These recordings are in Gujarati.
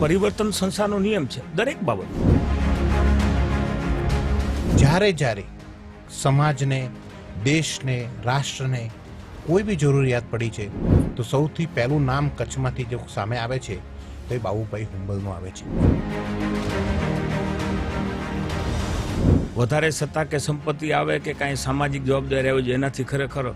પરિવર્તન સંસારનો નિયમ છે દરેક બાબત. જ્યારે જ્યારે સમાજને દેશને રાષ્ટ્રને કોઈ બી જરૂરિયાત પડી છે તો સૌથી પહેલું નામ કચ્છમાંથી જો સામે આવે છે તો એ બાબુભાઈ હુંબલનું આવે છે. વધારે સત્તા કે સંપત્તિ આવે કે કાંઈ સામાજિક જવાબદારી આવે છે એનાથી ખરેખર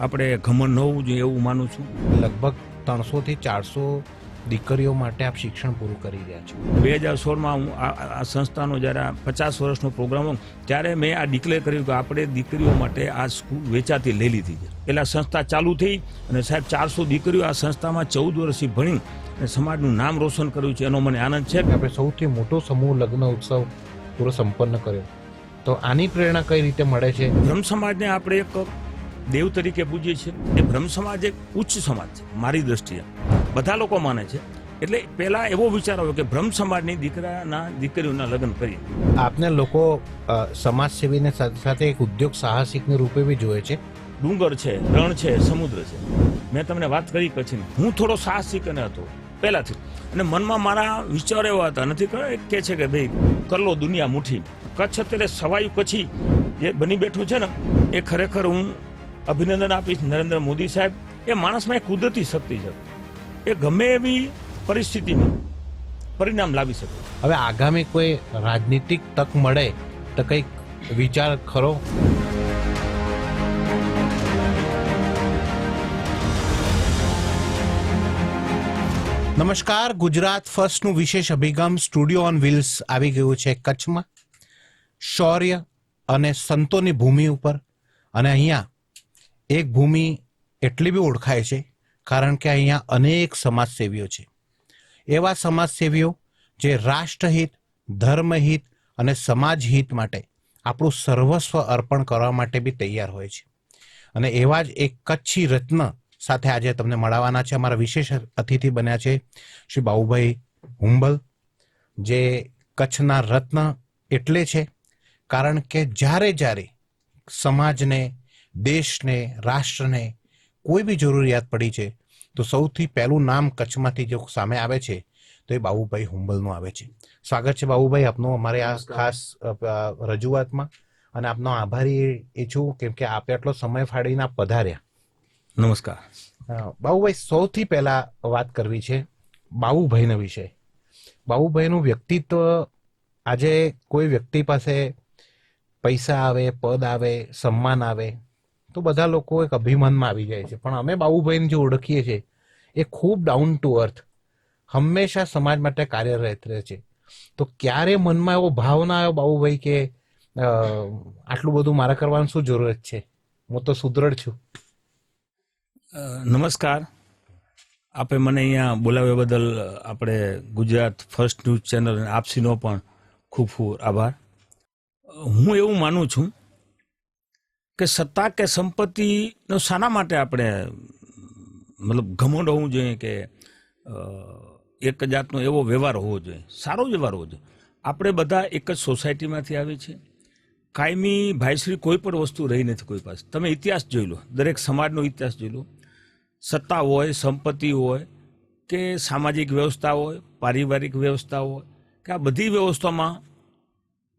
આપણે ઘમંડ ન હોવું જોઈએ એવું માનું છું. લગભગ ત્રણસોથી ચારસો દીકરીઓ માટે આપ શિક્ષણ પૂરું કરી રહ્યા છો. બે હજાર સોળમાં હું આ સંસ્થાનો જ્યારે આ પચાસ વર્ષનો પ્રોગ્રામ હતો, ત્યારે મેં આ ડિક્લેર કર્યું કે આપણે દીકરીઓ માટે આ સ્કૂલ વેચાતી લઈ લીધી છે. પેલા સંસ્થા ચાલુ થઈ અને સાહેબ ચારસો દીકરીઓ આ સંસ્થામાં ચૌદ વર્ષથી ભણી અને સમાજનું નામ રોશન કર્યું છે એનો મને આનંદ છે. આપણે સૌથી મોટો સમૂહ લગ્ન ઉત્સવ પૂરો સંપન્ન કર્યો. તો આની પ્રેરણા કઈ રીતે મળે છે? બ્રહ્મ સમાજને આપણે એક દેવ તરીકે પૂજીએ છીએ. એ બ્રહ્મ સમાજ એક ઉચ્ચ સમાજ છે મારી દ્રષ્ટિએ. બધા લોકો માને છે. એટલે પહેલાં એવો વિચાર આવ્યો કે બ્રહ્મ સમાજની દીકરાના દીકરીઓના લગ્ન કરીએ. આપને લોકો સમાજસેવીને સાથે સાથે એક ઉદ્યોગ સાહસિકને રૂપે બી જોવે છે? ડુંગર છે રણ છે સમુદ્ર છે. મેં તમને વાત કરી કચ્છની હું થોડો સાહસિક અને હતો પહેલાથી. અને મનમાં મારા વિચાર એવા હતા. નથી કે કે છે કે ભાઈ કરલો દુનિયા મુઠ્ઠી. કચ્છ અત્યારે સવાયું કચ્છી જે બની બેઠું છે ને એ ખરેખર હું અભિનંદન આપીશ નરેન્દ્ર મોદી સાહેબ. એ માણસમાં એક કુદરતી શક્તિ છે. એ ગમે એવી પરિસ્થિતિમાં પરિણામ લાવી શકે. હવે આગામી કોઈ રાજનીતિક તક મળે તો કંઈક વિચાર ખરો? નમસ્કાર, ગુજરાત ફર્સ્ટનું વિશેષ અભિગમ સ્ટુડિયો ઓન વ્હીલ્સ આવી ગયું છે કચ્છમાં. શૌર્ય અને સંતોની ભૂમિ ઉપર. અને અહીંયા એક ભૂમિ એટલી બી ઓળખાય છે કારણ કે અહીંયા અનેક સમાજસેવીઓ છે. એવા સમાજસેવીઓ જે રાષ્ટ્રહિત, ધર્મહિત અને સમાજહિત માટે આપણું સર્વસ્વ અર્પણ કરવા માટે બી તૈયાર હોય છે. અને એવા જ એક કચ્છી રત્ન સાથે આજે તમને મળવાના છે. અમારા વિશેષ અતિથિ બન્યા છે શ્રી બાઉભાઈ હુંબલ, જે કચ્છના રત્ન એટલે છે. કારણ કે જ્યારે જ્યારે સમાજને, દેશને, રાષ્ટ્રને કોઈ બી જરૂરિયાત પડી છે તો સૌથી પહેલું નામ કચ્છમાંથી જો સામે આવે છે તો એ બાબુભાઈ હુંબલનું આવે છે. સ્વાગત છે બાબુભાઈ આપનું અમારે આ ખાસ રજૂઆતમાં અને આપનો આભારી એ છું કેમ કે આપે આટલો સમય ફાળીને પધાર્યા. નમસ્કાર. બાબુભાઈ સૌથી પહેલા વાત કરવી છે બાબુભાઈના વિશે. બાબુભાઈનું વ્યક્તિત્વ આજે કોઈ વ્યક્તિ પાસે પૈસા આવે પદ આવે સન્માન આવે તો બધા લોકો એક અભિમાનમાં આવી જાય છે. પણ અમે બાબુભાઈને જે ઓળખીએ છીએ, એ ખૂબ ડાઉન ટુ અર્થ હંમેશા સમાજ માટે કાર્યરત રહે છે. તો ક્યારે મનમાં એવો ભાવ ના આવ્યો બાબુભાઈ કે આટલું બધું મારા કરવાનું શું જરૂરત છે? હું તો સુદૃઢ છું. નમસ્કાર. આપે મને અહીંયા બોલાવ્યા બદલ આપણે ગુજરાત ફર્સ્ટ ન્યૂઝ ચેનલ આપસીનો પણ ખૂબ ખૂબ આભાર. હું એવું માનું છું કે સત્તા કે સંપત્તિનો શાના માટે આપણે, મતલબ ઘમંડ હોવું જોઈએ કે એક જાતનો એવો વ્યવહાર હોવો જોઈએ, સારો વ્યવહાર હોવો જોઈએ. આપણે બધા એક જ સોસાયટીમાંથી આવીએ છીએ. કાયમી ભાઈશ્રી કોઈ પણ વસ્તુ રહી નથી કોઈ પાસે. તમે ઇતિહાસ જોઈ લો, દરેક સમાજનો ઇતિહાસ જોઈ લો. સત્તા હોય, સંપત્તિ હોય, કે સામાજિક વ્યવસ્થા હોય, પારિવારિક વ્યવસ્થા હોય, કે આ બધી વ્યવસ્થામાં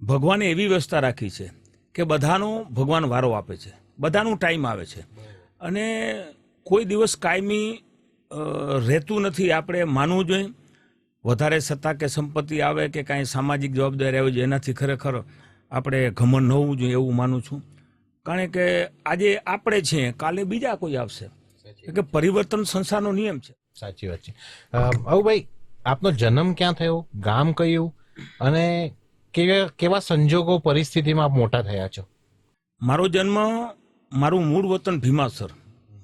ભગવાને એવી વ્યવસ્થા રાખી છે કે બધાનો ભગવાન વારો આપે છે. બધાનું ટાઈમ આવે છે. અને કોઈ દિવસ કાયમી રહેતું નથી. આપણે માનવું જોઈએ. વધારે સત્તા કે સંપત્તિ આવે કે કાંઈ સામાજિક જવાબદારી આવે છે એનાથી ખરેખર આપણે ઘમંડ ન હોવું જોઈએ એવું માનું છું. કારણ કે આજે આપણે છીએ કાલે બીજા કોઈ આવશે. કે પરિવર્તન સંસારનો નિયમ છે. સાચી વાત છે. ભાઈ આપનો જન્મ ક્યાં થયો? ગામ કયું? અને કેવા કેવા સંજોગો પરિસ્થિતિમાં મોટા થયા છો? મારો જન્મ મારું મૂળ વતન ભીમાસર.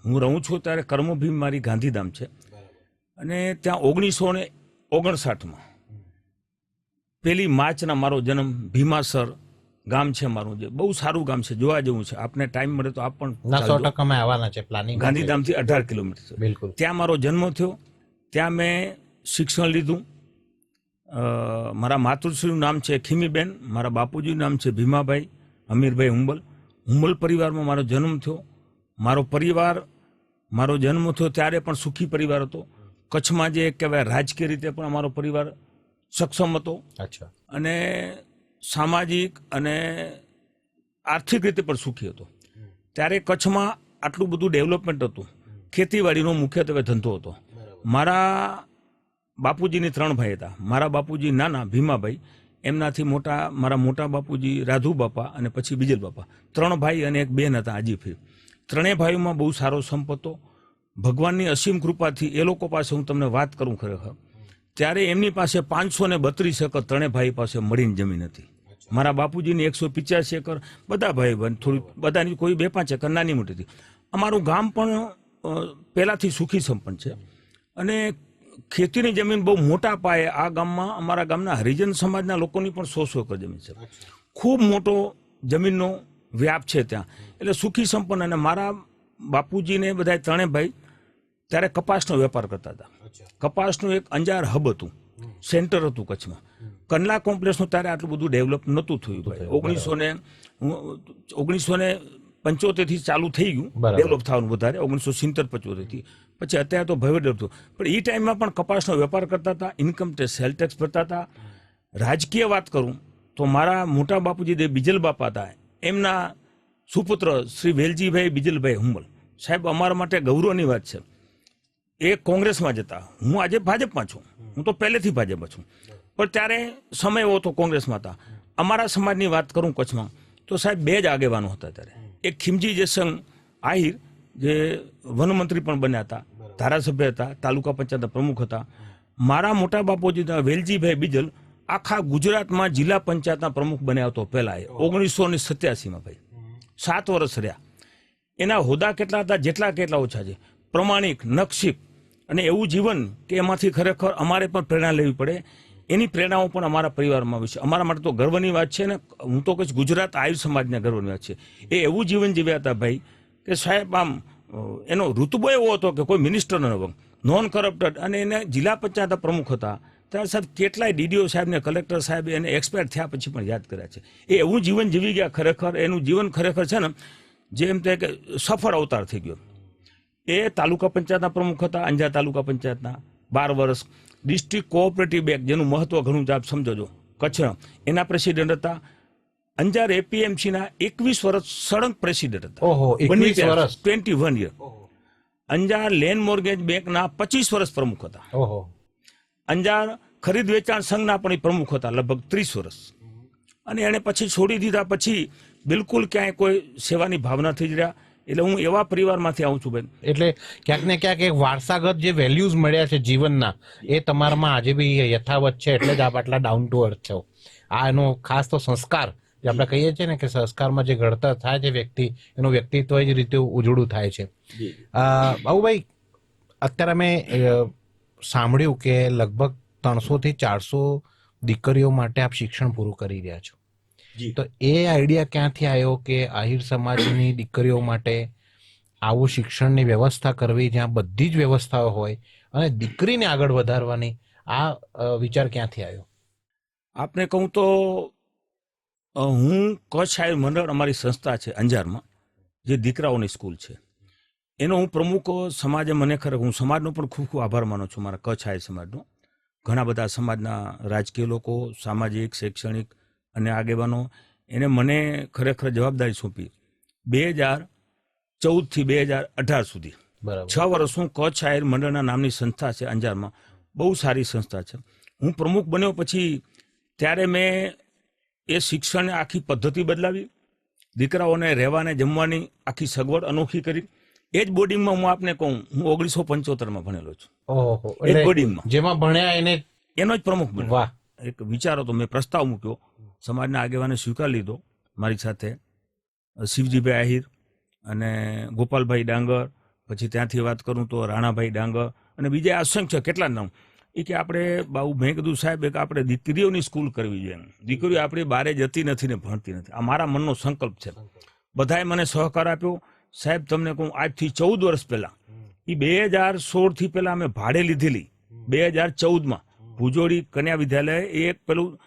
હું રહું છું ત્યારે કર્મભીમ મારી ગાંધીધામ છે. અને ત્યાં ઓગણીસો ને ઓગણસાઠમાં પહેલી માર્ચના મારો જન્મ ભીમાસર ગામ છે મારું જે. બહુ સારું ગામ છે જોવા જેવું છે. આપને ટાઈમ મળે તો આપ પણ સો ટકામાં ટકા આવવાના છે પ્લાનિંગ ગાંધીધામથી અઢાર કિલોમીટર બિલકુલ. ત્યાં મારો જન્મ થયો. ત્યાં મેં શિક્ષણ લીધું. મારા માતૃશ્રીનું નામ છે ખીમીબેન મારા બાપુજીનું નામ છે ભીમાભાઈ અમીરભાઈ હુંબલ. હુંબલ પરિવારમાં મારો જન્મ થયો. મારો પરિવાર મારો જન્મ થયો ત્યારે પણ સુખી પરિવાર હતો. કચ્છમાં જે કહેવાય રાજકીય રીતે પણ અમારો પરિવાર સક્ષમ હતો. અચ્છા. અને સામાજિક અને આર્થિક રીતે પણ સુખી હતો. ત્યારે કચ્છમાં આટલું બધું ડેવલપમેન્ટ હતું. ખેતીવાડીનો મુખ્યત્વે ધંધો હતો. મારા બાપુજીની ત્રણ ભાઈ હતા. મારા બાપુજી નાના, ભીમાભાઈ, એમનાથી મોટા, મારા મોટા બાપુજી રાધુ બાપા અને પછી બીજલ બાપા. ત્રણ ભાઈ અને એક બેન હતા આજીફી ત્રણેય ભાઈઓમાં બહુ સારો સંપ ભગવાનની અસીમ કૃપાથી એ લોકો પાસે હું તમને વાત કરું ખરેખર. ત્યારે એમની પાસે પાંચસો ને બત્રીસ એકર ત્રણેય ભાઈ પાસે મળીને જમીન હતી. મારા બાપુજીની એકસો પિચ્યાસી એકર બધા ભાઈ બંધ થોડી બધાની કોઈ બે પાંચ એકર નાની મોટી હતી. અમારું ગામ પણ પહેલાંથી સુખી સંપન્ન છે. અને ખેતીની જમીન બહુ મોટા પાયે આ ગામમાં અમારા ગામના હરિજન સમાજના લોકોની પણ સો સો એકર જમીન છે. ખૂબ મોટો જમીનનો વ્યાપ છે ત્યાં. એટલે સુખી સંપન્ન અને મારા બાપુજીને બધા ત્રણેય ભાઈ ત્યારે કપાસનો વેપાર કરતા હતા. કપાસનું એક અંજાર હબ હતું. સેન્ટર હતું કચ્છમાં. કંડલા કોમ્પ્લેક્સનું ત્યારે આટલું બધું ડેવલપ નહોતું થયું ભાઈ. ઓગણીસો ને ઓગણીસો ને પંચોતેરથી ચાલુ થઈ ગયું. ડેવલપ થવાનું વધારે. ઓગણીસો સિત્તેર પંચોતેરથી. પછી અત્યારે તો ડેવલપ થયું પણ એ ટાઈમમાં પણ કપાસનો વેપાર કરતા હતા ઇન્કમ ટેક્સ સેલ ટેક્સ ભરતા હતા. રાજકીય વાત કરું તો મારા મોટા બાપુજી જે બીજલ બાપા હતા, એમના સુપુત્ર શ્રી વેલજીભાઈ બીજલભાઈ હુંબલ. સાહેબ, અમારા માટે ગૌરવની વાત છે. એ કોંગ્રેસમાં જતા હું આજે ભાજપમાં છું. હું તો પહેલેથી ભાજપમાં છું. પણ ત્યારે સમય એવો હતો કોંગ્રેસમાં હતા. અમારા સમાજની વાત કરું કચ્છમાં, તો સાહેબ બે જ આગેવાનો હતા ત્યારે. એક ખીમજી જયસંગ આહિર, જે વનમંત્રી પણ બન્યા હતા. ધારાસભ્ય હતા તાલુકા પંચાયતના પ્રમુખ હતા. મારા મોટા બાપુજી હતા વેલજીભાઈ બીજલ આખા ગુજરાતમાં જિલ્લા પંચાયતના પ્રમુખ બન્યા હતો પહેલા એ ઓગણીસો ને સત્યાસીમાં ભાઈ. સાત વર્ષ રહ્યા. એના હોદ્દા કેટલા હતા? જેટલા કેટલા ઓછા છે. પ્રમાણિક નક્ષિક અને એવું જીવન કે એમાંથી ખરેખર અમારે પણ પ્રેરણા લેવી પડે. એની પ્રેરણાઓ પણ અમારા પરિવારમાં આવી છે અમારા માટે તો ગર્વની વાત છે ને હું તો કહીશ ગુજરાત આયુ સમાજને ગર્વની વાત છે. એ એવું જીવન જીવ્યા હતા ભાઈ કે સાહેબ આમ એનો ઋતુબો એવો હતો કે કોઈ મિનિસ્ટર નોન કરપ્ટેડ અને એને જિલ્લા પંચાયત પ્રમુખ હતા. ત્યારે સાહેબ કેટલાય ડીડીઓ સાહેબને કલેક્ટર સાહેબ એને એક્સપાયર થયા પછી પણ યાદ કર્યા છે. એ એવું જીવન જીવી ગયા ખરેખર, એનું જીવન ખરેખર છે ને જે એમ કે સફળ અવતાર થઈ ગયો. એ તાલુકા પંચાયતના પ્રમુખ હતા અંજાર તાલુકા પંચાયતના, બાર વર્ષ. ડિસ્ટ્રિક્ટ કોઓપરેટિવ બેંક જેનું મહત્વ ઘણું જ આપ સમજો કચ્છ એના પ્રેસિડેન્ટ હતા. અંજાર એપીએમસીના એકવીસ વર્ષ સળંગ પ્રેસિડેન્ટ હતા. ઓહો એકવીસ વર્ષ. Twenty one year Anjar land mortgage બેંકના પચીસ વર્ષ પ્રમુખ હતા. ઓહો. અંજાર ખરીદ વેચાણ સંઘના પણ એ પ્રમુખ હતા લગભગ ત્રીસ વર્ષ. અને એણે પછી છોડી દીધા પછી બિલકુલ ક્યાંય કોઈ સેવાની ભાવના થઈ જ રહ્યા. એટલે હું એવા પરિવારમાંથી આવું છું બેન. એટલે ક્યાંક ને ક્યાંક એક વારસાગત જે વેલ્યુઝ મળ્યા છે જીવનના એ તમારામાં આજે બી યથાવત છે એટલે જ આપ આટલા ડાઉન ટુ અર્થ છો. આ એનો ખાસ તો સંસ્કાર જે આપણે કહીએ છીએ ને કે સંસ્કારમાં જે ઘડતર થાય છે વ્યક્તિ એનું વ્યક્તિત્વ એ જ રીતે ઉજળું થાય છે. અ, બાબુભાઈ અત્યારે અમે સાંભળ્યું કે લગભગ ત્રણસો થી ચારસો દીકરીઓ માટે આપ શિક્ષણ પૂરું કરી રહ્યા છો. તો એ આઈડિયા ક્યાંથી આવ્યો કે આહિર સમાજની દીકરીઓ માટે આવું શિક્ષણની વ્યવસ્થા કરવી જ્યાં બધી જ વ્યવસ્થાઓ હોય અને દીકરીને આગળ વધારવાની આ વિચાર ક્યાંથી આવ્યો આપને કહું તો હું કચ્છ આયર મંડળ અમારી સંસ્થા છે અંજારમાં જે દીકરાઓની સ્કૂલ છે. એનો હું પ્રમુખ સમાજે મને ખરેખર હું સમાજનો પણ ખૂબ ખૂબ આભાર માનું છું મારા કચ્છ આયર સમાજનો. ઘણા બધા સમાજના રાજકીય લોકો સામાજિક શૈક્ષણિક અને આગેવાનો એને મને ખરેખર જવાબદારી સોંપી. બે હજાર ચૌદથી બે હજાર અઢાર સુધી. બરાબર. છ વર્ષ હું કચ્છ આયર મંડળના નામની સંસ્થા છે અંજારમાં. બહુ સારી સંસ્થા છે. હું પ્રમુખ બન્યો પછી ત્યારે મેં એ શિક્ષણની આખી પદ્ધતિ બદલાવી. દીકરાઓને રહેવાને જમવાની આખી સગવડ અનોખી કરી. એ જ બોર્ડિંગમાં હું આપને કહું હું ઓગણીસો પંચોતેરમાં ભણેલો છું. એ જ બોર્ડિંગમાં. જેમાં ભણ્યા એને એનો જ પ્રમુખ વાહ. એક વિચાર હતો મેં પ્રસ્તાવ મૂક્યો. સમાજના આગેવાને સ્વીકાર લીધો મારી સાથે. શિવજીભાઈ આહિર અને ગોપાલભાઈ ડાંગર. પછી ત્યાંથી વાત કરું તો રાણાભાઈ ડાંગર અને બીજા અસંખ્ય કેટલા નામ. એ કે આપણે બાબુ મેં સાહેબ એક આપણે દીકરીઓની સ્કૂલ કરવી જોઈએ દીકરીઓ આપણી બારે જતી નથી ને ભણતી નથી. આ મારા મનનો સંકલ્પ છે. બધાએ મને સહકાર આપ્યો. સાહેબ, તમને કહું, આજથી ચૌદ વર્ષ પહેલાં. એ બે હજાર સોળથી પહેલાં અમે ભાડે લીધેલી. બે હજાર ચૌદમાં. ભુજોડી કન્યા વિદ્યાલય એ એક પેલું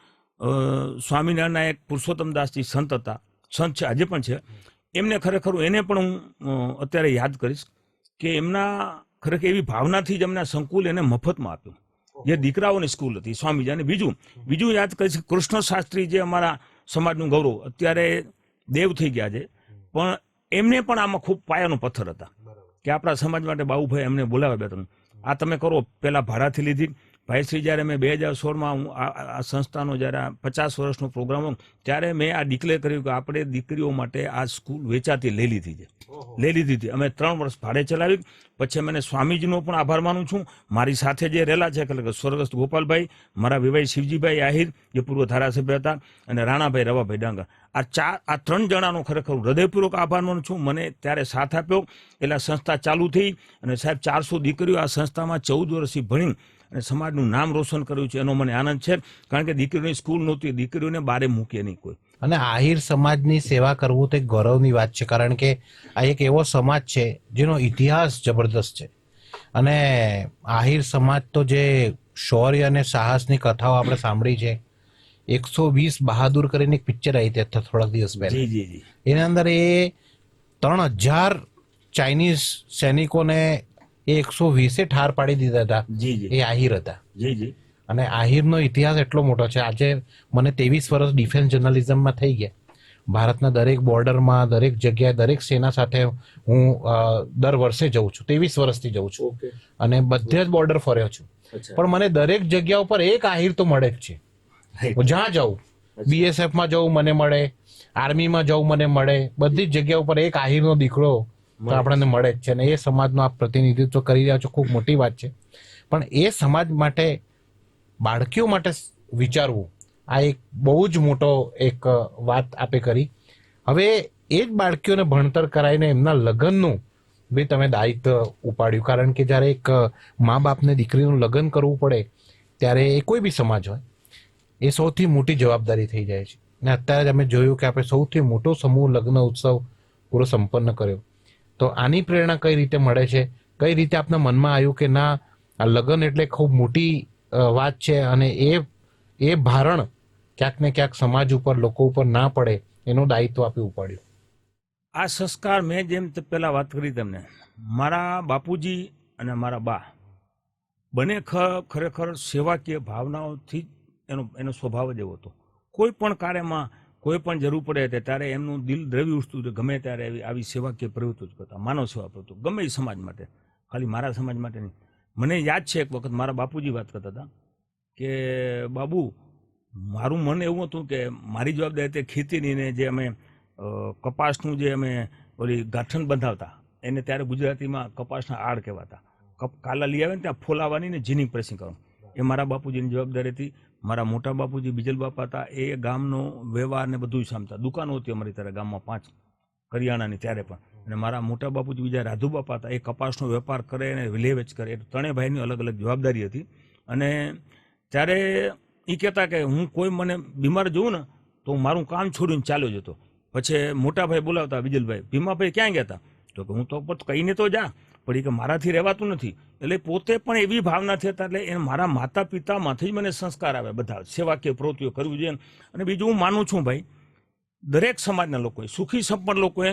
સ્વામિનારાયણના એક પુરુષોત્તમદાસજી સંત હતા. સંત છે, આજે પણ છે. એમને ખરેખર એને પણ હું અત્યારે યાદ કરીશ કે એમના ખરેખર એવી ભાવનાથી જ એમના સંકુલ એને મફતમાં આપ્યું. જે દીકરાઓની સ્કૂલ હતી સ્વામીજી અને બીજું બીજું યાદ કરીશ કૃષ્ણ શાસ્ત્રી જે અમારા સમાજનું ગૌરવ અત્યારે દેવ થઈ ગયા છે પણ એમને પણ આમાં ખૂબ પાયાનો પથ્થર હતા. કે આપણા સમાજ માટે બાબુભાઈ એમને બોલાવ્યા બે ત્રણ. આ તમે કરો પેલા ભાડાથી લીધી ભાઈ શ્રી જ્યારે મેં બે હજાર સોળમાં હું આ સંસ્થાનો જ્યારે આ પચાસ વર્ષનો પ્રોગ્રામ હતો, ત્યારે મેં આ ડિક્લેર કર્યું કે આપણે દીકરીઓ માટે આ સ્કૂલ વેચાતી લઈ લીધી છે. લઈ લીધી હતી. અમે ત્રણ વર્ષ ભાડે ચલાવી પછી મને સ્વામીજીનો પણ આભાર માનું છું. મારી સાથે જે રહેલા છે એટલે કે સ્વર્ગસ્થ ગોપાલભાઈ મારા વિભાઈ શિવજીભાઈ આહિર જે પૂર્વ ધારાસભ્ય હતા અને રાણાભાઈ રવાભાઈ ડાંગર આ ચાર આ ત્રણ જણાનો ખરેખર હૃદયપૂર્વક આભાર માનું છું. મને ત્યારે સાથ આપ્યો. એટલે સંસ્થા ચાલુ થઈ અને સાહેબ ચારસો દીકરીઓ આ સંસ્થામાં ચૌદ વર્ષથી ભણી સમાજનું નામ રોશન કર્યું છે એનો મને આનંદ છે કારણ કે દીકરીઓની સ્કૂલ નહોતી દીકરીઓને બારે મૂકીએ નહીં કોઈ. અને આહિર સમાજની સેવા કરવું તે ગૌરવની વાત છે કારણ કે આ એક એવો સમાજ છે જેનો ઇતિહાસ જબરદસ્ત છે. અને આહિર સમાજ તો જે શૌર્ય અને સાહસની કથાઓ આપણે સાંભળી છે એકસો વીસ બહાદુર કરીને એક પિક્ચર આવી હતી થોડાક દિવસ પહેલા. એના અંદર એ ત્રણ હજાર ચાઇનીઝ સૈનિકોને એ એકસો વીસે ઠાર પાડી દીધા હતા. એ આહિર હતા. અને આહિરનો ઇતિહાસ એટલો મોટો છે. આજે મને ત્રેવીસ વર્ષ ડિફેન્સ જર્નલિઝમમાં થઈ ગયા. ભારતના દરેક બોર્ડરમાં દરેક જગ્યાએ દરેક સેના સાથે હું દર વર્ષે જઉં છું. ત્રેવીસ વર્ષથી જઉં છું. અને બધે જ બોર્ડર ફર્યો છું. પણ મને દરેક જગ્યા ઉપર એક આહિર તો મળે જ છે. હું. જ્યાં જાઉં બીએસએફમાં જવું મને મળે આર્મીમાં જવું મને મળે. બધી જ જગ્યા ઉપર એક આહિરનો દીકરો તો આપણને મળે જ છે અને એ સમાજનું આપ પ્રતિનિધિત્વ કરી રહ્યા છો, ખૂબ મોટી વાત છે. પણ એ સમાજ માટે, બાળકીઓ માટે વિચારવું, આ એક બહુ જ મોટો એક વાત આપે કરી. હવે એ જ બાળકીઓને ભણતર કરાવીને એમના લગ્નનું બી તમે દાયિત્વ ઉપાડ્યું. કારણ કે જ્યારે એક મા બાપને દીકરીનું લગ્ન કરવું પડે, ત્યારે એ કોઈ બી સમાજ હોય, એ સૌથી મોટી જવાબદારી થઈ જાય છે. ને અત્યારે જ અમે જોયું કે આપણે સૌથી મોટો સમૂહ લગ્ન ઉત્સવ પૂરો સંપન્ન કર્યો. તો આની પ્રેરણા કઈ રીતે મળે છે? કઈ રીતે આપના મનમાં આવ્યું કે ના, આ લગ્ન એટલે ખૂબ મોટી વાત છે અને એ એ ભારણ ક્યાંક ને ક્યાંક સમાજ ઉપર, લોકો ઉપર ના પડે એનું દાયિત્વ આપી ઉપાડ્યું. આ સંસ્કાર મેં જેમ પહેલાં વાત કરી તમને. મારા બાપુજી અને મારા બા બંને ખરેખર સેવાકીય ભાવનાઓથી એનો એનો સ્વભાવ જ એવો હતો. કોઈ પણ કાર્યમાં કોઈ પણ જરૂર પડે તે ત્યારે એમનું દિલ દ્રવી ઉઠતું હતું ગમે ત્યારે આવી આવી સેવાકીય પ્રવૃત્તિ જ કરતા. માનવ સેવા પ્રવૃત્તિ ગમે એ સમાજ માટે. ખાલી મારા સમાજ માટે નહીં. મને યાદ છે એક વખત મારા બાપુજી વાત કરતા હતા કે, બાબુ, મારું મન એવું હતું કે મારી જવાબદારી તે ખેતીની ને જે અમે કપાસનું જે અમે ઓલી ગાંઠણ બંધાવતા, એને ત્યારે ગુજરાતીમાં કપાસના આડ કહેવાતા. કપ કાલા લઈ આવે ને ત્યાં ફોલાવાની ને જીની પ્રેસિંગ કરવાનું. એ મારા બાપુજીની જવાબદારી હતી. મારા મોટા બાપુજી, બીજલ બાપા હતા, એ ગામનો વ્યવહાર ને બધું સાંભળતા દુકાનો હતી અમારી ત્યારે ગામમાં પાંચ, કરિયાણાની ત્યારે પણ. અને મારા મોટા બાપુજી, બીજા રાધુ બાપા હતા, એ કપાસનો વેપાર કરે અને લે વેચ કરે. એ ત્રણેય ભાઈની અલગ અલગ જવાબદારી હતી. અને ત્યારે એ કહેતા કે હું કોઈ મને બીમાર જોઉં ને, તો હું મારું કામ છોડીને ચાલ્યો જતો. પછી મોટા ભાઈ બોલાવતા વિજલભાઈ ભીમાભાઈ ક્યાં ગયા હતા તો કે હું તો પણ કહીને તો જા, પણ એ કે મારાથી રહેવાતું નથી. એટલે પોતે પણ એવી ભાવનાથી હતા એટલે એ મારા માતા પિતામાંથી જ મને સંસ્કાર આવે બધા. સેવાકીય પ્રવૃત્તિઓ કરવી જોઈએ. અને બીજું હું માનું છું ભાઈ દરેક સમાજના લોકોએ સુખી સંપન્ન લોકોએ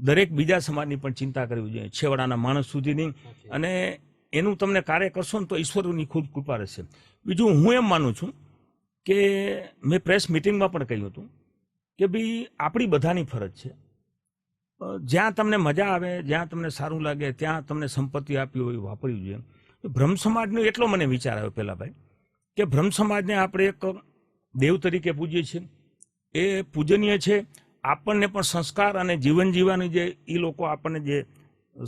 દરેક બીજા સમાજની પણ ચિંતા કરવી જોઈએ. છેવાડાના માણસ સુધીની. અને એનું તમને કાર્ય કરશો ને તો ઈશ્વરની ખૂબ કૃપા રહેશે. બીજું હું એમ માનું છું કે મેં પ્રેસ મિટિંગમાં પણ કહ્યું હતું કે ભાઈ આપણી બધાની ફરજ છે જ્યાં તમને મજા આવે, જ્યાં તમને સારું લાગે, ત્યાં તમને સંપત્તિ આપી હોય વાપરવી જોઈએ બ્રહ્મ સમાજનો એટલો મને વિચાર આવ્યો પહેલા ભાઈ, કે બ્રહ્મ સમાજને આપણે એક દેવ તરીકે પૂજીએ છીએ. એ પૂજનીય છે. આપણને પણ સંસ્કાર અને જીવન જીવવાની જે એ લોકો આપણને જે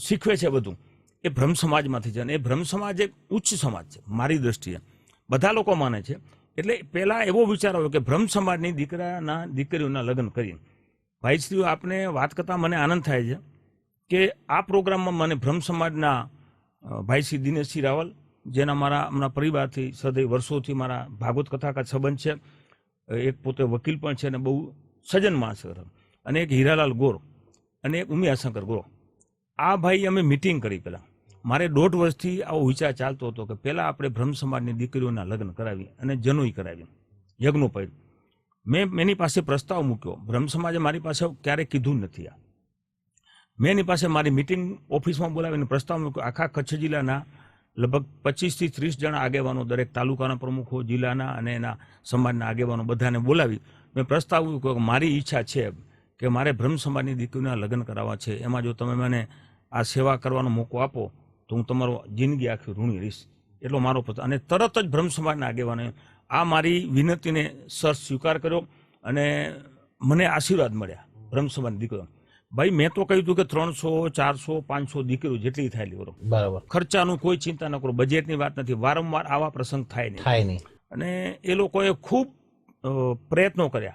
શીખવે છે બધું, એ બ્રહ્મ સમાજમાંથી છે. અને એ બ્રહ્મ સમાજ એક ઉચ્ચ સમાજ છે, મારી દ્રષ્ટિએ. બધા લોકો માને છે. એટલે પહેલાં એવો વિચાર આવ્યો કે બ્રહ્મ સમાજની દીકરાના દીકરીઓના લગ્ન કરીને ભાઈશ્રીઓ આપને વાત કરતાં મને આનંદ થાય છે કે આ પ્રોગ્રામમાં મને બ્રહ્મ સમાજના ભાઈશ્રી ભાઈ દિનેશસિંહ રાવલ, જેના મારા હમણાં પરિવારથી સદૈવ વર્ષોથી મારા ભાગવત કથાકાર સંબંધ છે એક પોતે વકીલ પણ છે અને બહુ સજન માણસ અને એક હીરાલાલ ગોર અને એક ઉમિયાશંકર ગોર. આ ભાઈ અમે મિટિંગ કરી પહેલાં. મારે દોઢ વર્ષથી આવો વિચાર ચાલતો હતો કે પહેલાં આપણે બ્રહ્મ સમાજની દીકરીઓના લગ્ન કરાવી અને જનોઈ કરાવી યજ્ઞોપૈત મેં એની પાસે પ્રસ્તાવ મૂક્યો. બ્રહ્મ સમાજે મારી પાસે ક્યારેય કીધું નથી આ. મેં એની પાસે મારી મિટિંગ ઓફિસમાં બોલાવીને પ્રસ્તાવ મૂક્યો. આખા કચ્છ જિલ્લાના લગભગ પચીસથી ત્રીસ જણા આગેવાનો, દરેક તાલુકાના પ્રમુખો, જિલ્લાના અને એના સમાજના આગેવાનો બધાને બોલાવી. મેં પ્રસ્તાવ મૂક્યો કે મારી ઈચ્છા છે કે મારે બ્રહ્મ સમાજની દીકરીના લગ્ન કરાવવા છે. એમાં જો તમે મને આ સેવા કરવાનો મોકો આપો, તો હું તમારો જિંદગી આખી ઋણી રહીશ. એટલો મારો અને તરત જ બ્રહ્મ સમાજના આગેવાને આ મારી વિનંતીને સર સ્વીકાર કર્યો અને મને આશીર્વાદ મળ્યા બ્રહ્મ દીકરો. દીકરીઓ ભાઈ મેં તો કહ્યું હતું કે ત્રણસો ચારસો પાંચસો દીકરીઓ જેટલી થાય કરો બરાબર. ખર્ચાનું કોઈ ચિંતા ન કરો બજેટની વાત નથી વારંવાર આવા પ્રસંગ થાય નહીં. થાય નહીં. અને એ લોકોએ ખૂબ પ્રયત્નો કર્યા.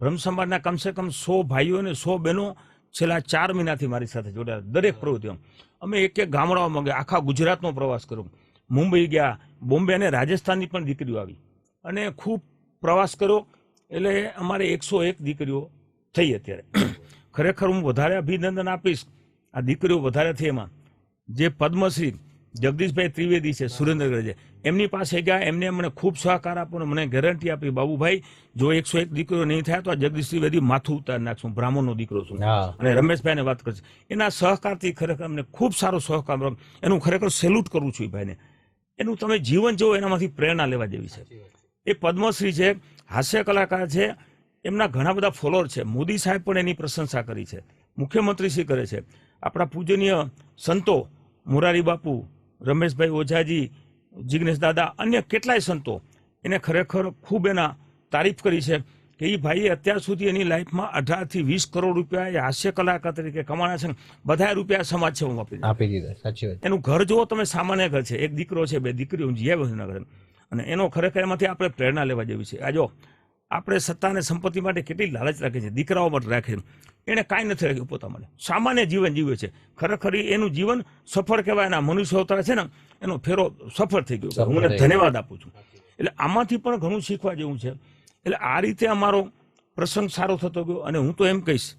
બ્રહ્મ સમાજના કમસે કમ સો ભાઈઓ અને સો બહેનો છેલ્લા ચાર મહિનાથી મારી સાથે જોડાયા. દરેક પ્રવૃત્તિઓ. અમે એક એક ગામડાઓમાં ગયા આખા ગુજરાતનો પ્રવાસ કર્યો. મુંબઈ ગયા બોમ્બે અને રાજસ્થાનની પણ દીકરીઓ આવી. અને ખૂબ પ્રવાસ કર્યો. એટલે અમારે એકસો એક દીકરીઓ થઈ અત્યારે. ખરેખર હું વધારે અભિનંદન આપીશ આ દીકરીઓ વધારે થઈ એમાં. જે પદ્મશ્રી જગદીશભાઈ ત્રિવેદી છે સુરેન્દ્રનગર છે. એમની પાસે ગયા એમને મને ખૂબ સહકાર આપ્યો મને ગેરંટી આપી બાબુભાઈ જો એકસો એક દીકરીઓ નહીં થાય તો આ જગદીશ ત્રિવેદી માથું ઉતારી નાખશું બ્રાહ્મણનો દીકરો છું. અને રમેશભાઈને વાત કરશે એના સહકારથી ખરેખર અમને ખૂબ સારો સહકાર. એનું ખરેખર સેલ્યુટ કરું છું ભાઈને. એનું તમે જીવન જુઓ એનામાંથી પ્રેરણા લેવા જેવી છે. એ પદ્મશ્રી છે હાસ્ય કલાકાર છે એમના ઘણા બધા ફોલોઅર છે. મોદી સાહેબ પણ એની પ્રશંસા કરી છે. મુખ્યમંત્રી શ્રી કરે છે. આપણા પૂજનીય સંતો મોરારી બાપુ રમેશભાઈ ઓઝાજી જિગ્નેશ દાદા અન્ય કેટલાય સંતો એને ખરેખર ખૂબ એના તારીફ કરી છે કે એ ભાઈએ અત્યાર સુધી એની લાઈફમાં અઢારથી વીસ કરોડ રૂપિયા એ હાસ્ય કલાકાર તરીકે કમાણા છે બધા રૂપિયા સમાજ છે આપી દીધા સાચી વાત. એનું ઘર જુઓ તમે સામાન્ય ઘર છે. એક દીકરો છે બે દીકરીઓ જીયા ઘર. અને એનો ખરેખર એમાંથી આપણે પ્રેરણા લેવા જેવી છે. આ જો આપણે સત્તા અને સંપત્તિ માટે કેટલી લાલચ રાખે છે દીકરાઓ માટે રાખે છે એણે કાંઈ નથી રાખ્યું પોતા માટે. સામાન્ય જીવન જીવે છે. ખરેખર એનું જીવન સફળ કહેવાય એના મનુષ્ય અવતાર છે ને એનો ફેરો સફળ થઈ ગયો. હું ધન્યવાદ આપું છું. એટલે આમાંથી પણ ઘણું શીખવા જેવું છે. એટલે આ રીતે અમારો પ્રસંગ સારો થતો ગયો અને હું તો એમ કહીશ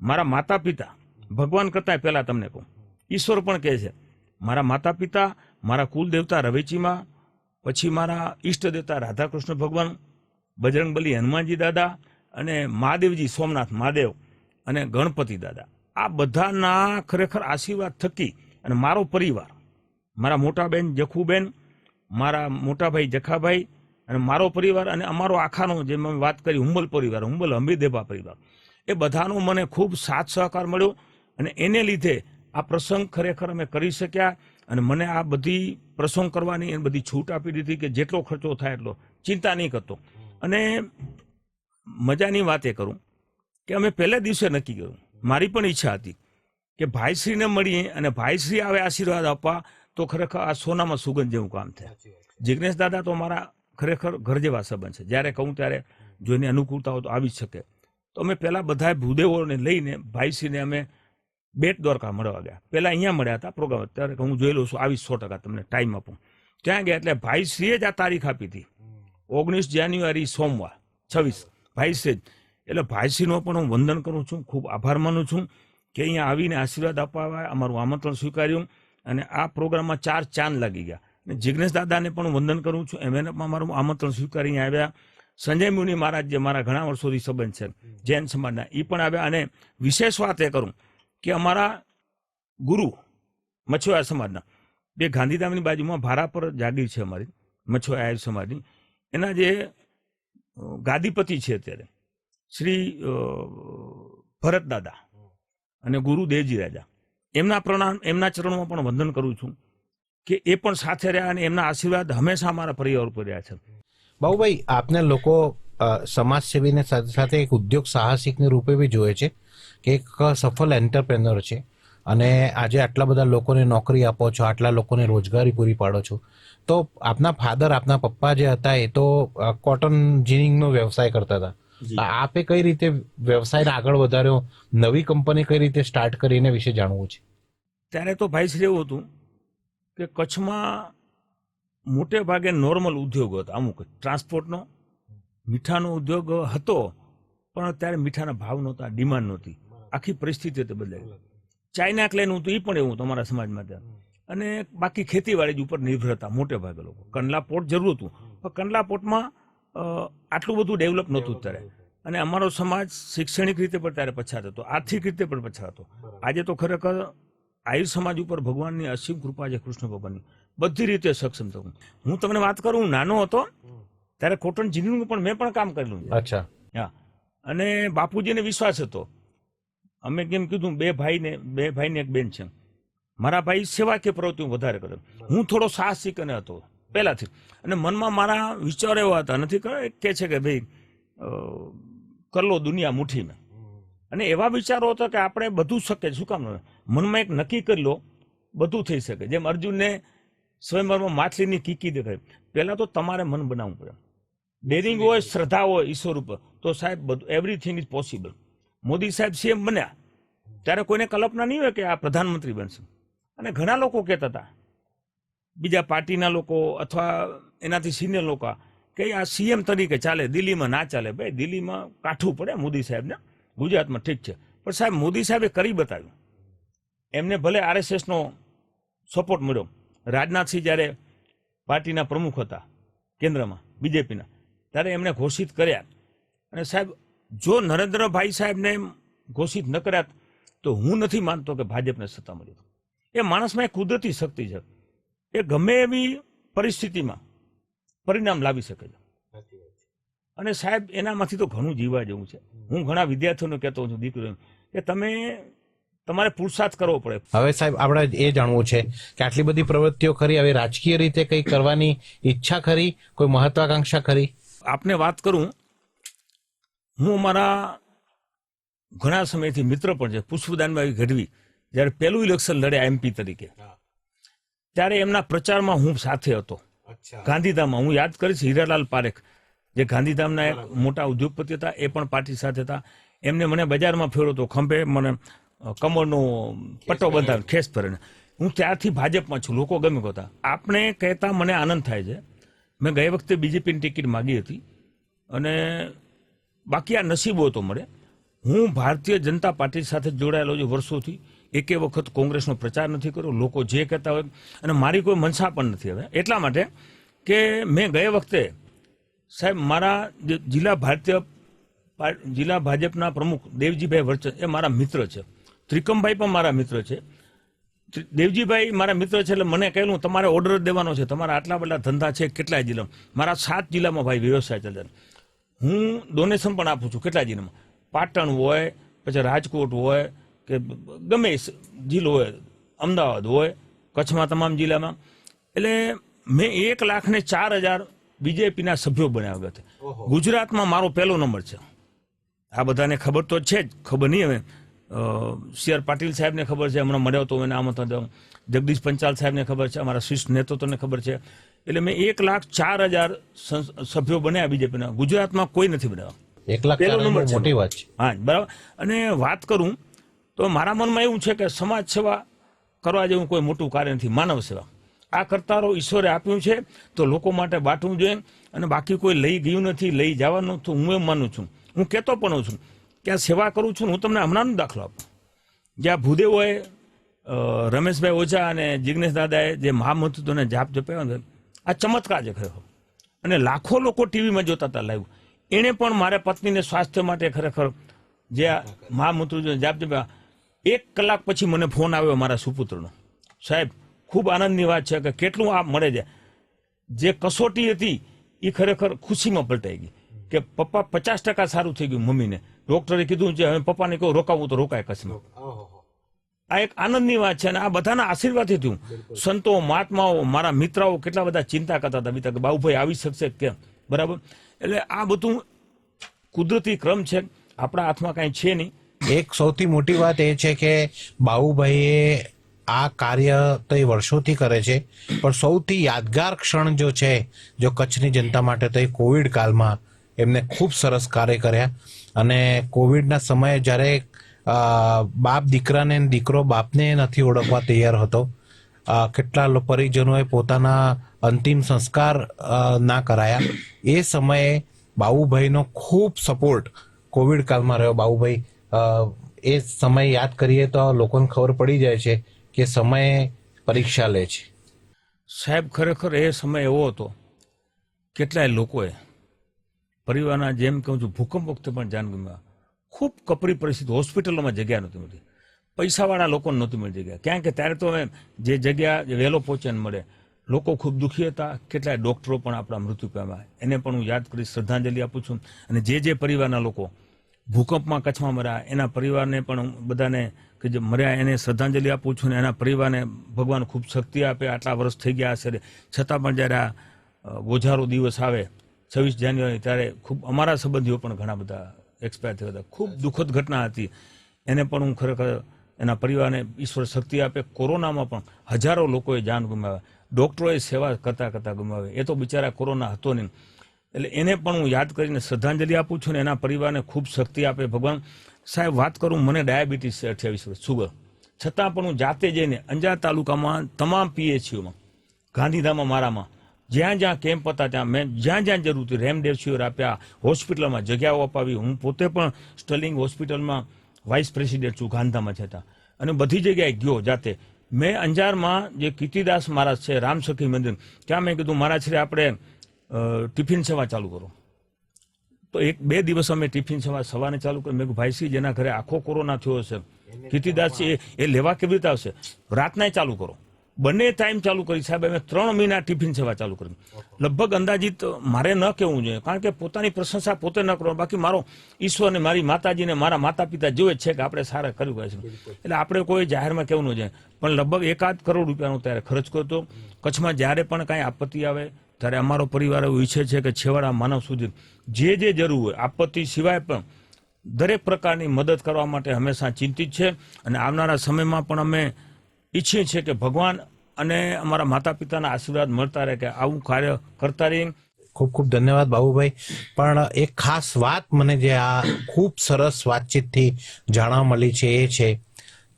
મારા માતા પિતા ભગવાન કરતાં પહેલાં તમને કહું. ઈશ્વર પણ કહે છે મારા માતા પિતા મારા કુલ દેવતા રવેચીમાં પછી મારા ઈષ્ટ દેવતા રાધાકૃષ્ણ ભગવાન બજરંગબલી હનુમાનજી દાદા અને મહાદેવજી સોમનાથ મહાદેવ અને ગણપતિ દાદા. આ બધાના ખરેખર આશીર્વાદ થકી અને મારો પરિવાર, મારા મોટા બેન જખુબેન, મારા મોટાભાઈ જખાભાઈ અને મારો પરિવાર અને અમારો આખાનો જે મેં વાત કરી, હુંબલ પરિવાર, હુંબલ હમીદેભા પરિવાર, એ બધાનો મને ખૂબ સાથ સહકાર મળ્યો અને એને લીધે આ પ્રસંગ ખરેખર અમે કરી શક્યા. અને મને આ બધી પ્રસંગ કરવાની એ બધી છૂટ આપી દીધી કે જેટલો ખર્ચો થાય એટલો. ચિંતા નહીં કરતો. અને મજાની વાત એ કરું કે અમે પહેલા દિવસે નક્કી કર્યું. મારી પણ ઈચ્છા હતી કે ભાઈશ્રીને મળીએ અને ભાઈશ્રી આવે આશીર્વાદ આપવા તો ખરેખર આ સોનામાં સુગંધ જેવું કામ થાય. જિજ્ઞેશ દાદા તો મારા ખરેખર ઘર જેવા સંબંધ છે. જ્યારે કહું ત્યારે જો એની અનુકૂળતા હોય તો આવી જ શકે. તો અમે પહેલાં બધા ભૂદેવોને લઈને ભાઈશ્રીને અમે બેટ દ્વારકા મળવા ગયા. પહેલાં અહીંયા મળ્યા હતા પ્રોગ્રામ. ત્યારે હું જોઈ લઉં છું, આવીશ સો ટકા તમને ટાઈમ આપું. ત્યાં ગયા? એટલે ભાઈશ્રીએ જ આ તારીખ આપી હતી. ઓગણીસ જાન્યુઆરી સોમવાર, છવ્વીસ. ભાઈશ્રી જ. એટલે ભાઈશ્રીનો પણ હું વંદન કરું છું, ખૂબ આભાર માનું છું કે અહીંયા આવીને આશીર્વાદ અપાવ્યા અમારું આમંત્રણ સ્વીકાર્યું અને આ પ્રોગ્રામમાં ચાર ચાંદ લાગી ગયા. અને જિગ્નેશ દાદાને પણ વંદન કરું છું. પણ મારું આમંત્રણ સ્વીકારી આવ્યા. સંજય મુનિ મહારાજ જે મારા ઘણા વર્ષોથી સંબંધ છે. જૈન સમાજના. એ પણ આવ્યા અને વિશેષ વાત એ કરું. કે અમારા ગુરુ મછુઆર સમાજના. બે ગાંધીધામની બાજુમાં ભારા પર જાગીર છે અમારી મછુઆર સમાજની. એના જે ગાદીપતિ છે અત્યારે, શ્રી ભરત દાદા અને ગુરુ દેવજી રાજા. એમના પ્રણામ, એમના ચરણોમાં પણ વંદન કરું છું કે એ પણ સાથે રહ્યા અને એમના આશીર્વાદ હંમેશા અમારા પરિવાર ઉપર રહ્યા છે. બાબુભાઈ, આપને લોકો સમાજસેવીને સાથે સાથે એક ઉદ્યોગ સાહસિકને રૂપે બી જોવે છે. કે એક સફળ એન્ટરપ્રેનર છે. અને આજે આટલા બધા લોકોને નોકરી આપો છો આટલા લોકોને રોજગારી પૂરી પાડો છો. તો આપના ફાધર આપના પપ્પા જે હતા એ તો કોટન જીનિંગનો વ્યવસાય કરતા હતા. આપે કઈ રીતે વ્યવસાયને આગળ વધાર્યો? નવી કંપની કઈ રીતે સ્ટાર્ટ કરી એના વિશે જાણવું છે? ત્યારે તો ભાઈશ્રી એવું હતું કે કચ્છમાં મોટે ભાગે નોર્મલ ઉદ્યોગો હતા. અમુક ટ્રાન્સપોર્ટનો મીઠાનો ઉદ્યોગ હતો પણ ત્યારે મીઠાના ભાવ નહોતા ડિમાન્ડ નહોતી. આખી પરિસ્થિતિ હતી બદલાઈ. ચાઇના ક્લેન હતું એ પણ એવું તમારા સમાજમાં ત્યાં અને બાકી ખેતીવાડી જ ઉપર નિર્ભર હતા મોટે ભાગે લોકો. કંડલા પોર્ટ જરૂર હતું. પણ કંડલા પોર્ટમાં આટલું બધું ડેવલપ નહોતું ત્યારે. અને અમારો સમાજ શૈક્ષણિક રીતે પણ ત્યારે પછાત હતો. આર્થિક રીતે પણ પછાત હતો. આજે તો ખરેખર આયુર સમાજ ઉપર ભગવાનની અસીમ કૃપા છે કૃષ્ણ ભગવાનની. બધી રીતે સક્ષમ થયું હું તમને વાત કરું હું નાનો હતો ત્યારે કોટન જીનીનું પણ મેં પણ કામ કરેલું અચ્છા. હા. અને બાપુજીને વિશ્વાસ હતો. અમે કેમ કીધું બે ભાઈને બે ભાઈને એક બેન છે. મારા ભાઈ સેવાકીય પ્રવૃત્તિ હું વધારે કર્યો હું થોડો સાહસિક અને હતો પહેલાંથી. અને મનમાં મારા વિચારો એવા હતા નથી કે કે છે કે ભાઈ કરલો દુનિયા મુઠ્ઠીમાં અને એવા વિચારો હતા કે આપણે બધું શકે શું કામ? મનમાં એક નક્કી કરી લો બધું થઈ શકે. જેમ અર્જુનને સ્વયંવરમાં માછલીની કીકી દેખાય પહેલાં તો તમારે મન બનાવવું પડે. ડેરિંગ હોય શ્રદ્ધા હોય ઈશ્વર ઉપર તો સાહેબ બધું એવરીથિંગ ઇઝ પોસિબલ મોદી સાહેબ સીએમ બન્યા. ત્યારે કોઈને કલ્પના નહીં હોય કે આ પ્રધાનમંત્રી બનશે. અને ઘણા લોકો કહેતા હતા. બીજા પાર્ટીના લોકો અથવા એનાથી સિનિયર લોકો કે આ સીએમ તરીકે ચાલે, દિલ્હીમાં ના ચાલે. ભાઈ, દિલ્હીમાં કાઠું પડે મોદી સાહેબને. ગુજરાતમાં ઠીક છે. પણ સાહેબ, મોદી સાહેબે કરી બતાવ્યું. એમને ભલે આરએસએસનો સપોર્ટ મળ્યો. રાજનાથસિંહ જ્યારે પાર્ટીના પ્રમુખ હતા કેન્દ્રમાં, બીજેપીના, ત્યારે એમણે ઘોષિત કર્યા. અને સાહેબ જો નરેન્દ્રભાઈ સાહેબને ઘોષિત ન કર્યા તો હું નથી માનતો કે ભાજપને સત્તા મળી. એ માણસમાં એક કુદરતી શક્તિ છે. એ ગમે એવી પરિસ્થિતિમાં પરિણામ લાવી શકે છે. અને સાહેબ એનામાંથી તો ઘણું જીવવા જેવું છે. હું ઘણા વિદ્યાર્થીઓને કહેતો હોઉં છું દીકરીઓ કે તમે તમારે પુરુષાર્થ કરવો પડે. હવે સાહેબ આપણે એ જાણવું છે કે આટલી બધી પ્રવૃત્તિઓ ખરી હવે રાજકીય રીતે કંઈ કરવાની ઈચ્છા ખરી કોઈ મહત્વાકાંક્ષા ખરી આપને વાત કરું હું મારા ઘણા સમયથી મિત્ર પણ છે પુષ્પદાનભાઈ ગઢવી જ્યારે પહેલું ઇલેક્શન લડ્યા એમપી તરીકે. ત્યારે એમના પ્રચારમાં હું સાથે હતો. ગાંધીધામમાં. હું યાદ કરીશ હીરાલાલ પારેખ જે ગાંધીધામના એક મોટા ઉદ્યોગપતિ હતા એ પણ પાર્ટી સાથે હતા. એમને મને બજારમાં ફેરવો હતો ખંભે મને કમરનો પટ્ટો બંધાવ્યો ખેસ પહેરીને. હું ત્યારથી ભાજપમાં છું લોકો ગમે હતા આપણે કહેતા મને આનંદ થાય છે. મેં ગઈ વખતે બીજેપીની ટિકિટ માગી હતી અને બાકી આ નસીબો તો મળે. હું ભારતીય જનતા પાર્ટી સાથે જોડાયેલો છું વર્ષોથી. એકે વખત કોંગ્રેસનો પ્રચાર નથી કર્યો. લોકો જે કહેતા હોય. અને મારી કોઈ મનસા પણ નથી હવે. એટલા માટે કે મેં ગયે વખતે સાહેબ મારા જિલ્લા ભારતીય જિલ્લા ભાજપના પ્રમુખ દેવજીભાઈ વરચદ એ મારા મિત્ર છે. ત્રિકમભાઈ પણ મારા મિત્ર છે. દેવજીભાઈ મારા મિત્ર છે એટલે મને કહેલું, તમારે ઓર્ડર દેવાનો છે. તમારા આટલા બધા ધંધા છે કેટલા જિલ્લામાં. મારા સાત જિલ્લામાં ભાઈ વ્યવસાય ચાલે હું ડોનેશન પણ આપું છું. કેટલા જિલ્લામાં પાટણ હોય પછી રાજકોટ હોય કે ગમે જિલ્લો હોય અમદાવાદ હોય કચ્છમાં તમામ જિલ્લામાં. એટલે મેં એક લાખ ને ચાર હજાર બીજેપીના સભ્યો બનાવ્યા હતા ગુજરાતમાં મારો પહેલો નંબર છે. આ બધાને ખબર તો છે જ ખબર નહીં હવે. સી આર પાટીલ સાહેબને ખબર છે હમણાં મળ્યો તો એને આમ જગદીશ પંચાલ સાહેબને ખબર છે અમારા શિષ્ટ નેતૃત્વને ખબર છે. એટલે મેં એક લાખ ચાર હજાર સભ્યો બન્યા બીજેપીના. ગુજરાતમાં કોઈ નથી બનાવ્યા એક લાખ પહેલો નંબર મોટી વાત છે. હા બરાબર. અને વાત કરું તો મારા મનમાં એવું છે કે સમાજ સેવા કરવા જેવું કોઈ મોટું કાર્ય નથી માનવ સેવા. આ કરતારો ઈશ્વરે આપ્યું છે તો લોકો માટે બાટવું જોઈએ અને બાકી કોઈ લઈ ગયું નથી લઈ જવાનું તો હું એમ માનું છું. હું કહેતો પણ છું કે આ સેવા કરું છું હું તમને હમણાંનો દાખલો આપું. જ્યાં ભૂદેવોએ રમેશભાઈ ઓઝા અને જિગ્નેશ દાદાએ જે મહામંત્રીઓને જાપ જપ્યો ને આ ચમત્કાર દેખાયો અને લાખો લોકો ટીવીમાં જોતા હતા લાઈવ એણે પણ મારા પત્નીને સ્વાસ્થ્ય માટે ખરેખર જે મા મહામંત્રીઓને જાપ એક કલાક પછી મને ફોન આવ્યો મારા સુપુત્રનો. સાહેબ, ખૂબ આનંદની વાત છે કે કેટલું આ મળે છે. જે કસોટી હતી એ ખરેખર ખુશીમાં પલટાઈ ગઈ. કે પપ્પા પચાસ ટકા સારું થઈ ગયું મમ્મીને. ડૉક્ટરે કીધું છે, હવે પપ્પાને કહું રોકાવું તો રોકાય કચ્છમાં આ એક આનંદની વાત છે અને આ બધાના આશીર્વાદથી થયું સંતો મહાત્માઓ મારા મિત્રાઓ કેટલા બધા ચિંતા કરતા હતા. બીતા કે બાબુભાઈ આવી શકશે કેમ? બરાબર? એટલે આ બધું કુદરતી ક્રમ છે. આપણા હાથમાં કાંઈ છે નહીં. એક સૌથી મોટી વાત એ છે કે બાબુભાઈએ આ કાર્ય તો એ વર્ષોથી કરે છે. પણ સૌથી યાદગાર ક્ષણ જો છે જો કચ્છની જનતા માટે તો એ કોવિડ કાળમાં એમને ખૂબ સરસ કાર્ય કર્યા. અને કોવિડના સમયે જ્યારે બાપ દીકરાને દીકરો બાપને નથી ઓળખવા તૈયાર હતો. કેટલા પરિજનોએ પોતાના અંતિમ સંસ્કાર ના કરાયા. એ સમયે બાબુભાઈનો ખૂબ સપોર્ટ કોવિડ કાળમાં રહ્યો. બાબુભાઈ એ સમય યાદ કરીએ તો લોકોને ખબર પડી જાય છે કે સમયે પરીક્ષા લે છે. સાહેબ, ખરેખર એ સમય એવો હતો. કેટલાય લોકોએ પરિવારના જેમ કહું છું, ભૂકંપ વખતે પણ જાન ગુમાવ્યા. ખૂબ કપરી પરિસ્થિતિ. હોસ્પિટલોમાં જગ્યા નહોતી મળતી. પૈસાવાળા લોકોને નહોતી મળી જગ્યા. ક્યાં કે ત્યારે તો અમે જે જગ્યા વહેલો પહોંચે મળે. લોકો ખૂબ દુઃખી હતા. કેટલાય ડૉક્ટરો પણ આપણા મૃત્યુ પામ્યા. એને પણ હું યાદ કરી શ્રદ્ધાંજલિ આપું છું. અને જે જે પરિવારના લોકો ભૂકંપમાં કચ્છમાં મર્યા, એના પરિવારને પણ બધાને કે જે મર્યા, એને શ્રદ્ધાંજલિ આપું છું ને એના પરિવારને ભગવાન ખૂબ શક્તિ આપે. આટલા વર્ષ થઈ ગયા હશે. છતાં પણ જ્યારે આ ઓઝારો દિવસ આવે, છવ્વીસ જાન્યુઆરી, ત્યારે ખૂબ અમારા સંબંધીઓ પણ ઘણા બધા એક્સપાયર થયા હતા. ખૂબ દુઃખદ ઘટના હતી. એને પણ હું ખરેખર એના પરિવારને ઈશ્વર શક્તિ આપે. કોરોનામાં પણ હજારો લોકોએ જાન ગુમાવ્યા. ડૉક્ટરોએ સેવા કરતાં કરતાં ગુમાવે એ તો બિચારા કોરોના હતો નહીં. એટલે એને પણ હું યાદ કરીને શ્રદ્ધાંજલિ આપું છું ને એના પરિવારને ખૂબ શક્તિ આપે. ભગવાન સાહેબ, વાત કરું, મને ડાયાબિટીસ છે અઠ્યાવીસ વર્ષ, સુગર. છતાં પણ હું જાતે જઈને અંજાર તાલુકામાં તમામ પીએચયુમાં, ગાંધીધામમાં મારામાં જ્યાં જ્યાં કેમ્પ હતા ત્યાં મેં જ્યાં જ્યાં જરૂર હતી રેમડેસિવિર આપ્યા હોસ્પિટલમાં જગ્યાઓ અપાવી. હું પોતે પણ સ્ટર્લિંગ હોસ્પિટલમાં વાઇસ પ્રેસિડેન્ટ છું ગાંધામાં છતાં અને બધી જગ્યાએ ગયો જાતે. મેં અંજારમાં જે કીર્તિદાસ મહારાજ છે રામસખી મંદિર ત્યાં મેં કીધું મહારાજ શ્રી આપણે ટિફિન સેવા ચાલુ કરો. તો એક બે દિવસ અમે ટિફિન સેવા સવારે ચાલુ કરી. મેં કીધું ભાઈશ્રી જેના ઘરે આખો કોરોના થયો હશે કીર્તિદાસ એ એ લેવા કેવી રીતે આવશે? રાતના ચાલુ કરો. બંને ટાઈમ ચાલુ કરી. સાહેબ અમે ત્રણ મહિના ટિફિન સેવા ચાલુ કરી. લગભગ અંદાજિત મારે ન કહેવું જોઈએ કારણ કે પોતાની પ્રશંસા પોતે ન કરો બાકી મારો ઈશ્વરને મારી માતાજીને મારા માતા પિતા જોવે છે કે આપણે સારા કર્યું હોય છે એટલે આપણે કોઈ જાહેરમાં કહેવું ન જોઈએ. પણ લગભગ એકાદ કરોડ રૂપિયાનો ત્યારે ખર્ચ કર્યો હતો. કચ્છમાં જ્યારે પણ કાંઈ આપત્તિ આવે ત્યારે અમારો પરિવાર એવું ઈચ્છે છે કે છેવાડા માનવ સુધી જે જે જરૂર હોય આપત્તિ સિવાય પણ દરેક પ્રકારની મદદ કરવા માટે હંમેશા ચિંતિત છે. અને આવનારા સમયમાં પણ અમે ઈચ્છીએ છીએ કે ભગવાન અને અમારા માતા પિતાના આશીર્વાદ મળતા રહે કે આવું કાર્ય કરતા રહીએ. ખૂબ ખૂબ ધન્યવાદ બાબુભાઈ. પણ એક ખાસ વાત મને જે આ ખૂબ સરસ વાતચીતથી જાણવા મળી છે એ છે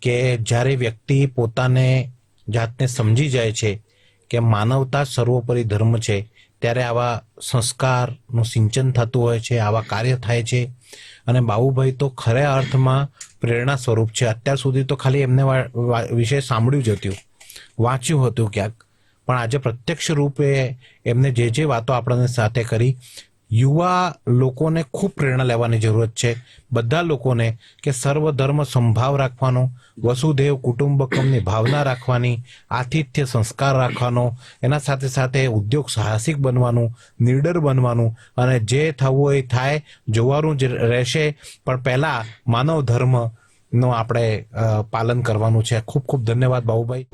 કે જ્યારે વ્યક્તિ પોતાને જાતને સમજી જાય છે કે માનવતા સર્વોપરી ધર્મ છે ત્યારે આવા સંસ્કારનું સિંચન થતું હોય છે, આવા કાર્ય થાય છે. અને બાબુભાઈ તો ખરા અર્થમાં પ્રેરણા સ્વરૂપ છે. અત્યાર સુધી તો ખાલી એમને વિશે સાંભળ્યું જ હતું. વાંચ્યું હતું ક્યાંક. પણ આજે પ્રત્યક્ષ રૂપે એમને જે જે વાતો આપણને સાથે કરી યુવા લોકોને ખૂબ પ્રેરણા લેવાની જરૂરત છે. બધા લોકોને કે સર્વધર્મ સંભાવ રાખવાનો, વસુદેવ કુટુંબકમની ભાવના રાખવાની, આતિથ્ય સંસ્કાર રાખવાનો, એના સાથે સાથે ઉદ્યોગ સાહસિક બનવાનું, નીડર બનવાનું અને જે થવું એ થાય, જોવાનું જ રહેશે. પણ પહેલાં માનવ ધર્મનો આપણે પાલન કરવાનું છે. ખૂબ ખૂબ ધન્યવાદ બાબુભાઈ.